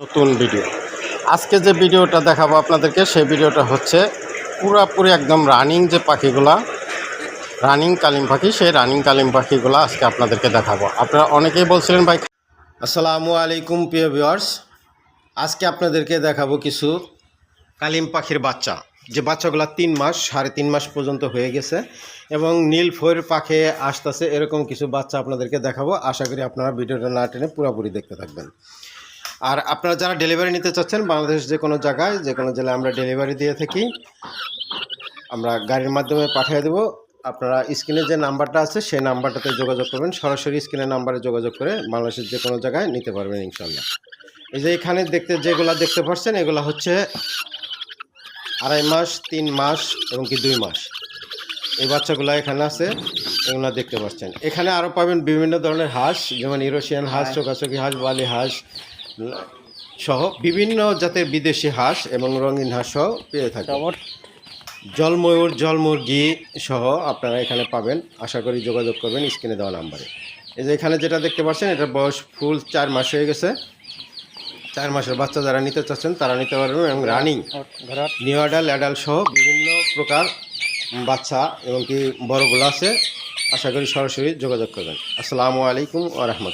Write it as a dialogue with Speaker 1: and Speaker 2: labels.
Speaker 1: নতুন ভিডিও। আজকে যে ভিডিওটা দেখাবো আপনাদেরকে, সেই ভিডিওটা হচ্ছে পুরাপুরি একদম রানিং যে পাখিগুলা, রানিং কালিম পাখি, সেই রানিং কালিম পাখিগুলো আজকে আপনাদেরকে দেখাবো। আপনারা অনেকেই বলছিলেন, ভাই, আসসালামু আলাইকুম, প্রিয় ভিউয়ার্স। আজকে আপনাদেরকে দেখাবো কিছু কালিম পাখির বাচ্চা। যে বাচ্চাগুলো তিন মাস, সাড়ে তিন মাস পর্যন্ত হয়ে গেছে এবং নীল ফয়ের পাখে আসতেছে, এরকম কিছু বাচ্চা আপনাদেরকে দেখাবো। আশা করি আপনারা ভিডিওটা না টেনে পুরোপুরি দেখতে থাকবেন। আর আপনারা যারা ডেলিভারি নিতে চাচ্ছেন, বাংলাদেশ যে কোনো জায়গায়, যে কোনো জেলায় আমরা ডেলিভারি দিয়ে থাকি, আমরা গাড়ির মাধ্যমে পাঠিয়ে দেবো। আপনারা স্ক্রিনে যে নাম্বারটা আছে, সেই নাম্বারটাতে যোগাযোগ করবেন। সরাসরি স্ক্রিনের নাম্বারে যোগাযোগ করে বাংলাদেশের যে কোনো জায়গায় নিতে পারবেন ইনশাল্লাহ এই যে এখানে দেখতে, যেগুলো দেখতে পাচ্ছেন, এগুলো হচ্ছে আড়াই মাস, তিন মাস এবং কি দুই মাস। এই বাচ্চাগুলো এখানে আছে, এগুলো দেখতে পাচ্ছেন। এখানে আরও পাবেন বিভিন্ন ধরনের হাঁস, যেমন ইউরোশিয়ান হাঁস, চোকাচকি হাঁস, বালি হাঁস সহ বিভিন্ন জাতের বিদেশি হাঁস এবং রঙিন হাঁস সহ পেয়ে থাকেন। জলময়ূর জলমুরগি সহ আপনারা এখানে পাবেন। আশা করি যোগাযোগ করবেন স্ক্রিনে দেওয়া নাম্বারে। এই যে এখানে যেটা দেখতে পাচ্ছেন এটা বয়স ফুল চার মাস হয়ে গেছে। চার মাসের বাচ্চা যারা নিতে চাচ্ছেন তারা নিতে পারবেন এবং রানিং নিউ অ্যাডাল অ্যাডাল সহ বিভিন্ন প্রকার বাচ্চা এবং কি বড়গুলো আছে। আশা করি সরাসরি যোগাযোগ করবেন। আসসালামু আলাইকুম রহমত